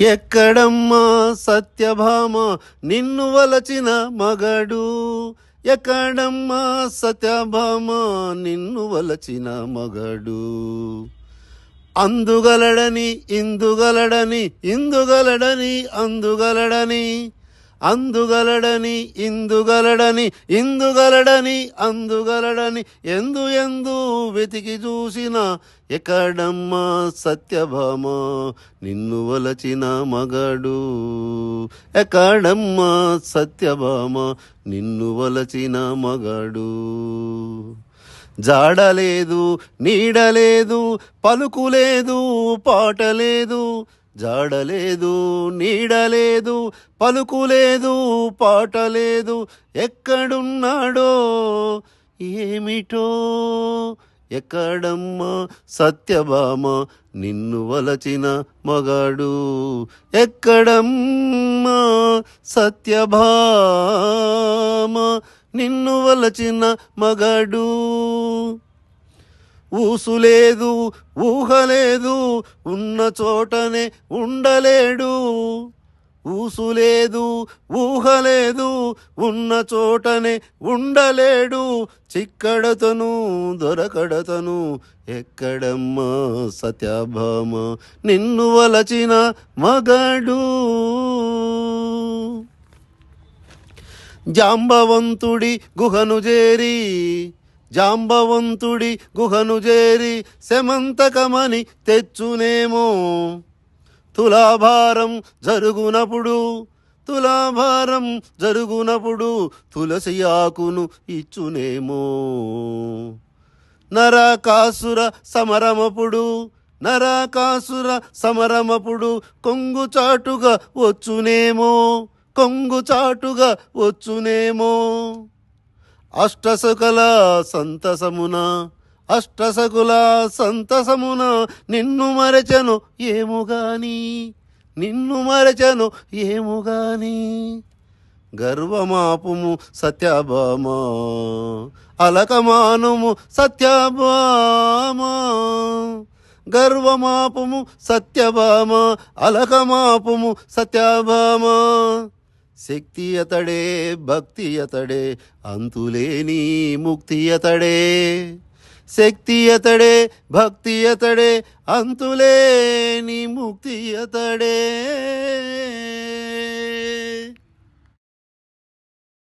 ఎక్కడమ్మా సత్యభామ? నిన్ను వలచిన మగడు. ఎక్కడమ్మా సత్యభామ? నిన్ను వలచిన మగడు. అందుగలడని ఇందుగలడని ఇందుగలడని అందుగలడని అందుగలడని ఇందుగలడని ఇందుగలడని అందుగలడని ఎందు ఎందు వెతికి చూసిన ఎక్కడమ్మా సత్యభామ నిన్ను వలచిన మగడు. ఎక్కడమ్మా సత్యభామ నిన్ను వలచిన మగడు. జాడలేదు నీడలేదు పలుకులేదు పాటలేదు జాడలేదు నీడలేదు పలుకులేదు పాటలేదు. ఎక్కడున్నాడో ఏమిటో? ఎక్కడమ్మా సత్యభామ నిన్ను వలచిన మగాడు? ఎక్కడమ్మా సత్యభామ నిన్ను వలచిన మగాడు? ఊసులేదు ఊహలేదు ఉన్న చోటనే ఉండలేడు. ఊసులేదు ఊహలేదు ఉన్న చోటనే ఉండలేడు. చిక్కడతను దొరకడతను ఎక్కడమ్మా సత్యభామ నిన్ను వలచిన మగడు. జాంబవంతుడి గుహను చేరి జాంబవంతుడి గుహను చేరి శమంతకమని తెచ్చునేమో. తులాభారం జరుగునప్పుడు తులాభారం జరుగునప్పుడు తులసి ఆకును ఇచ్చునేమో. నరకాసుర సమరమపుడు నరకాసుర సమరమపుడు కొంగు చాటుగా వచ్చునేమో కొంగుచాటుగా వచ్చునేమో. అష్టసుకల సంతసమున అష్టసకుల సంతసమున నిన్ను మరచను ఏముగాని నిన్ను మరచను ఏముగాని గర్వమాపుము సత్యభామ అలకమానుము సత్యభామ గర్వమాపుము సత్యభామ అలకమాపుము సత్యభామ. శక్తి అతడే భక్తి అతడే అంతులేని ముక్తి అతడే శక్తి అతడే భక్తి అతడే అంతులేని ముక్తి అతడే